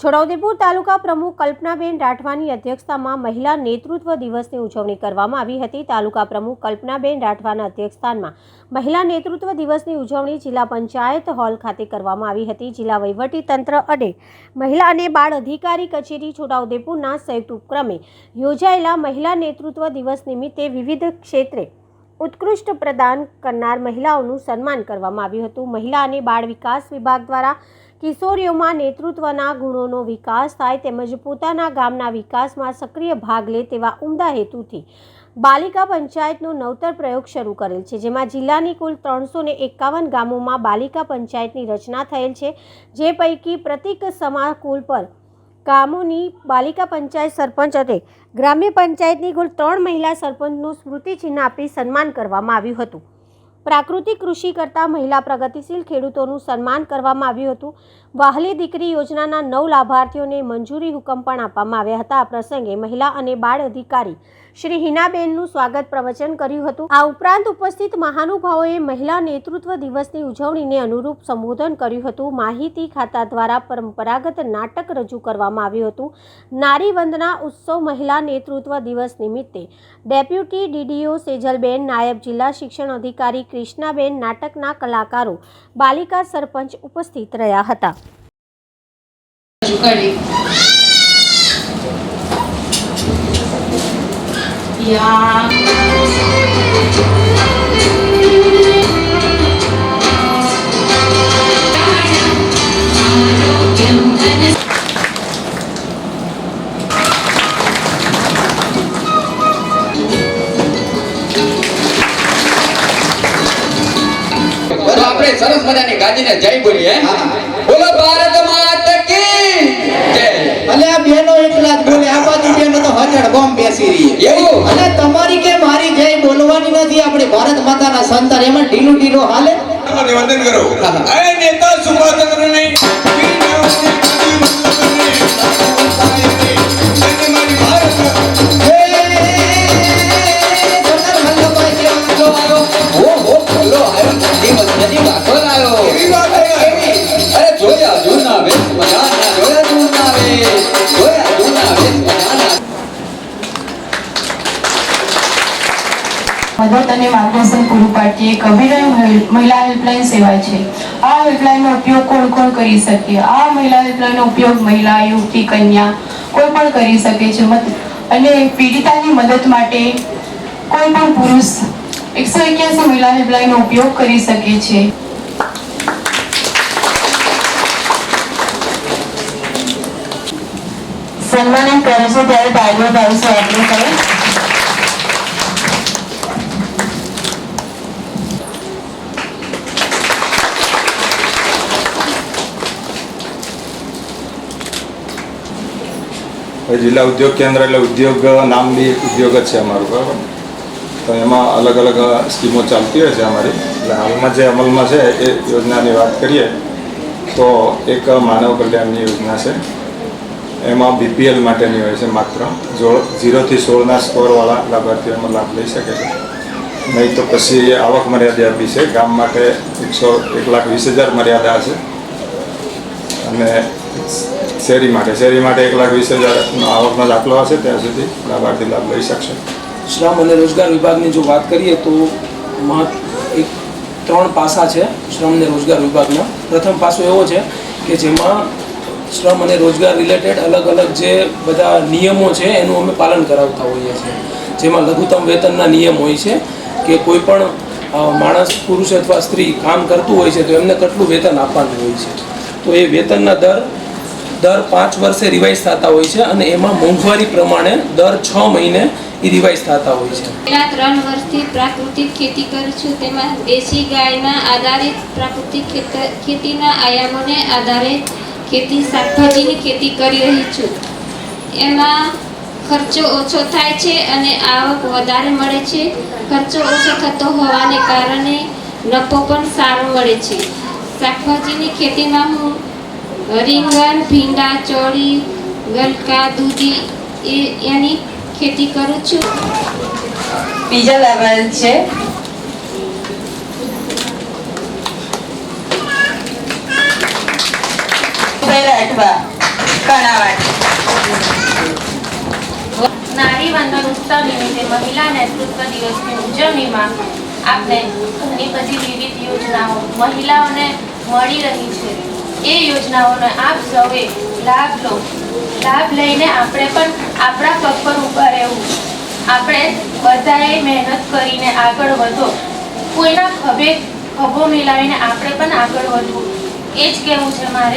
છોટાઉદેપુર તાલુકા પ્રમુખ કલ્પનાબેન રાઠવાની અધ્યક્ષતામાં મહિલા નેતૃત્વ દિવસની ઉજવણી કરવામાં આવી હતી. તાલુકા પ્રમુખ કલ્પનાબેન રાઠવાના અધ્યક્ષસ્થાનમાં મહિલા નેતૃત્વ દિવસની ઉજવણી જિલ્લા પંચાયત હોલ ખાતે કરવામાં આવી હતી. જિલ્લા વહીવટી તંત્ર અને મહિલા અને બાળ અધિકારી કચેરી છોટાઉદેપુરના સંયુક્ત ઉપક્રમે યોજાયેલા મહિલા નેતૃત્વ દિવસ નિમિત્તે વિવિધ ક્ષેત્રે ઉત્કૃષ્ટ પ્રદાન કરનાર મહિલાઓનું સન્માન કરવામાં આવ્યું હતું. મહિલા અને બાળ વિકાસ વિભાગ દ્વારા કિશોરીઓમાં નેતૃત્વના ગુણોનો વિકાસ થાય તેમજ પોતાના ગામના વિકાસમાં સક્રિય ભાગ લે તેવા ઉમદા હેતુથી બાલિકા પંચાયતનો નવતર પ્રયોગ શરૂ કરેલ છે, જેમાં જિલ્લાની કુલ ત્રણસો ને એકાવન ગામોમાં બાલિકા પંચાયતની રચના થયેલ છે, જે પૈકી પ્રતિક સમાકુલ પર ગામોની બાલિકા પંચાયત સરપંચ અને ગ્રામ્ય પંચાયતની કુલ ત્રણ મહિલા સરપંચનું સ્મૃતિચિહ્ન આપી સન્માન કરવામાં આવ્યું હતું. પ્રાકૃતિક કૃષિ કરતા મહિલા પ્રગતિશીલ ખેડૂતોનું સન્માન કરવામાં આવ્યું હતું. વાહલી દીકરી યોજનાના નવ લાભાર્થીઓને મંજૂરી હુકમ પણ આપવામાં આવ્યા હતા. આ પ્રસંગે મહિલા અને બાળ અધિકારી શ્રી હિનાબેનનું સ્વાગત પ્રવચન કર્યું હતું. આ ઉપરાંત ઉપસ્થિત મહાનુભાવોએ મહિલા નેતૃત્વ દિવસની ઉજવણીને અનુરૂપ સંબોધન કર્યું હતું. માહિતી ખાતા દ્વારા પરંપરાગત નાટક રજૂ કરવામાં આવ્યું હતું. નારી વંદના ઉત્સવ મહિલા નેતૃત્વ દિવસ નિમિત્તે ડેપ્યુટી ડીડીઓ સેજલબેન, નાયબ જિલ્લા શિક્ષણ અધિકારી કૃષ્ણાબેન નાટકના કલાકારો, બાલિકા સરપંચ ઉપસ્થિત રહ્યા હતા. આપણે સરસ મજાની ગાજીને જય બોલીએ બોલો ભારત માતા કી જય અને આ બેનો એકલા જ બોલે આ બાજુ બોમ્બ બેસી રહી એવું? અને તમારી કે મારી જય બોલવાની નથી આપણે ભારત માતાના સંતાન એમાં ઢીલું ઢીલું હાલે? વંદન કરો. હા. નેતા સુભાષચંદ્રને વીર મદદ અને માર્ગદર્શન પૂરું પાડતી એક અભિનય મહિલા હેલ્પલાઇન સેવા છે. આ હેલ્પલાઇનનો ઉપયોગ કોણ કોણ કરી શકે? આ મહિલા હેલ્પલાઇનનો ઉપયોગ મહિલા, યુવતી, કન્યા કોઈ પણ કરી શકે છે. અને પીડિતાની મદદ માટે કોઈ પણ પુરુષ એકસો એક્યાસી મહિલા હેલ્પલાઇનનો ઉપયોગ કરી શકે છે. સન્માનિત કરે છે. ત્યારે તાળીઓ પાડીશું આપણે સૌ જિલ્લા ઉદ્યોગ કેન્દ્ર એટલે ઉદ્યોગ નામ બી ઉદ્યોગ જ છે અમારું, બરાબર? તો એમાં અલગ અલગ સ્કીમો ચાલતી હોય છે અમારી. એટલે હાલમાં જે અમલમાં છે એ યોજનાની વાત કરીએ, તો એક માનવ કલ્યાણની યોજના છે. એમાં બીપીએલ માટેની હોય છે માત્ર. ઝીરોથી સોળના સ્કોરવાળા લાભાર્થીઓ એમાં લાભ લઈ શકે છે. નહીં તો પછી આવક મર્યાદા આપી છે. ગામ માટે એકસો એક લાખ વીસ હજાર મર્યાદા છે. અને શેરી માટે શેરી માટે એક લાખ વીસ હજાર આવકનો દાખલો હશે ત્યાં સુધી લાભાર્થી લાભ લઈ શકશે. શ્રમ અને રોજગાર વિભાગની જો વાત કરીએ તો એક ત્રણ પાસા છે શ્રમ અને રોજગાર વિભાગના. પ્રથમ પાસો એવો છે કે જેમાં શ્રમ અને રોજગાર રિલેટેડ અલગ અલગ જે બધા નિયમો છે એનું અમે પાલન કરાવતા હોઈએ છીએ. જેમાં લઘુત્તમ વેતનના નિયમ હોય છે કે કોઈ પણ માણસ, પુરુષ અથવા સ્ત્રી કામ કરતું હોય છે તો એમને કેટલું વેતન આપવાનું હોય છે. તો એ વેતનના દર દર પાંચ વર્ષે રિવાઇઝ થતા હોય છે અને એમાં મોંઘવારી પ્રમાણે દર છ મહિને રિવાઇઝ થતા હોય છે. પહેલા ત્રણ વર્ષથી પ્રાકૃતિક ખેતી કરું છું. તેમાં દેશી ગાયના આધારિત પ્રાકૃતિક ખેત- ખેતીના આયામોને આધારે ખેતી, શાકભાજીની ખેતી કરી રહી છું. એમાં ખર્ચો ઓછો થાય છે અને આવક વધારે મળે છે. ખર્ચો ઓછો થતો હોવાને કારણે નફો પણ સારો મળે છે. શાકભાજીની ખેતીમાં હું રીંગણ ભીંડા ચોળી ગલકા દૂધી એ એની ખેતી કરું છું. બીજા લેવલ છે. નારી વંદન ઉત્સવ નિમિત્તે મહિલા નેતૃત્વ દિવસની ઉજવણીમાં આપણે ઘણી બધી વિવિધ યોજનાઓ મહિલાઓને મળી રહી છે. એ યોજનાઓનો આપ સૌએ લાભ લો. લાભ લઈને આપણે પણ આપણા પગ પર ઊભા રહેવું. આપણે બધાએ મહેનત કરીને આગળ વધો. કોઈના ખભે ખભો મિલાવીને આપણે પણ આગળ વધવું. એ જ કહેવું છે મારે.